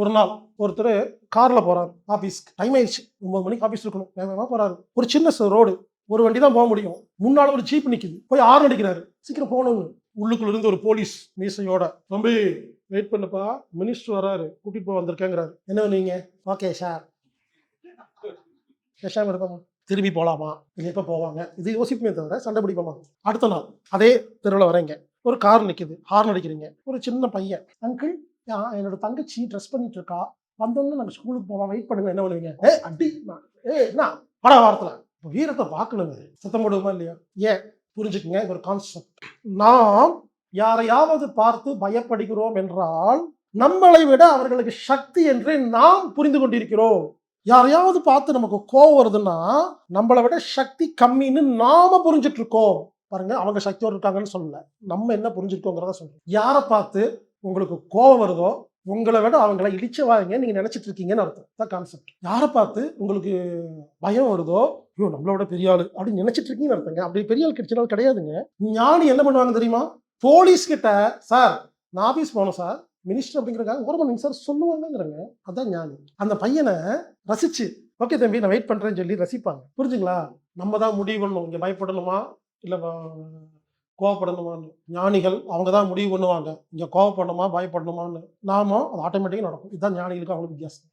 ஒரு நாள் ஒருத்தர் காரில் போகிறார் ஆஃபீஸ்க்கு டைம் ஆயிடுச்சு. ஒன்பது மணிக்கு ஆஃபீஸ் இருக்கணும். வேகமாக போகிறாரு ஒரு சின்ன ரோடு. ஒரு வண்டி தான் போக முடியும். முன்னால் ஒரு ஜீப் நிற்கிது போய் ஆறு அடிக்கிறாரு. சீக்கிரம் போகணும்னு. உள்ளுக்குள்ள இருந்து ஒரு போலீஸ் மீசையோட தம்பி வெயிட் பண்ணுப்பா. மினிஸ்டர் வராரு. கூட்டிட்டு போய் வந்திருக்கேங்கிறாரு. என்ன பண்ணுவீங்க ஓகே சார் பேசாம இருப்போமா? திரும்பி போகலாமா இல்லை எப்போ போவாங்க? இது யோசிப்புமே தவிர சண்டை பிடிப்போமா? அடுத்த நாள் அதே தெருவில் வரீங்க ஒரு கார் நிற்கிது ஹார்ன் அடிக்கிறீங்க. ஒரு சின்ன பையன். அங்கிள் என்னோட தங்கச்சி ட்ரெஸ் பண்ணிட்டு இருக்கா வந்தோன்னு நாங்கள் ஸ்கூலுக்கு போவோம். வெயிட் பண்ணுங்க என்ன பண்ணுவீங்க? ஏ அடி ஏ என்ன? பட வாரத்தில் இப்போ வீரத்தை பார்க்கணுங்க சத்தம் போடுவோமா இல்லையா? ஏன்? புரிஞ்சுக்குங்க இது ஒரு கான்செப்ட் நாம் யாரையாவது பார்த்து பயப்படுகிறோம் என்றால் நம்மளை விட அவர்களுக்கு சக்தி என்று நாம் புரிந்து கொண்டிருக்கிறோம். யாரையாவது பார்த்து நமக்கு கோவம் வருதுன்னா நம்மளை விட சக்தி கம்மின்னு நாம புரிஞ்சிட்டு இருக்கோம் பாருங்க அவங்க சக்தியோடு இருக்காங்கன்னு சொல்லல. நம்ம என்ன புரிஞ்சிருக்கோங்கிறத சொல்றோம் யாரை பார்த்து உங்களுக்கு கோபம் வருதோ உங்களை விட அவங்கள இடிச்சவாங்க நீங்க நினைச்சிட்டு இருக்கீங்கன்னு அர்த்தம். தான் கான்செப்ட் யாரை பார்த்து உங்களுக்கு பயம் வருதோ ஐயோ நம்மளோட பெரிய ஆள் அப்படின்னு நினைச்சிட்டு இருக்கீங்கன்னு அர்த்தங்க. அப்படி பெரிய ஆள் கிடைச்சனால கிடையாதுங்க. ஞானி என்ன பண்ணுவாங்க தெரியுமா? போலீஸ் கிட்ட சார் நான் ஆபீஸ் போனோம் சார். மினிஸ்டர் அப்படிங்கிறக்காக ஒரு மணி சார் சொல்லுவாங்கங்கிறங்க. அதான் ஞானி. அந்த பையனை ரசிச்சு ஓகே தம்பி நான் வெயிட் பண்றேன்னு சொல்லி ரசிப்பாங்க. புரிஞ்சுங்களா? நம்ம தான் முடிவு பண்ணணும் இங்கே பயப்படணுமா? இல்லை கோவப்படணுமான்னு. ஞானிகள் அவங்க தான் முடிவு பண்ணுவாங்க. இங்கே கோவப்படணுமா பயப்படணுமான்னு. நாம அது ஆட்டோமேட்டிக்காக நடக்கும். இதுதான் ஞானிகளுக்கு அவங்களுக்கு வித்தியாசம்.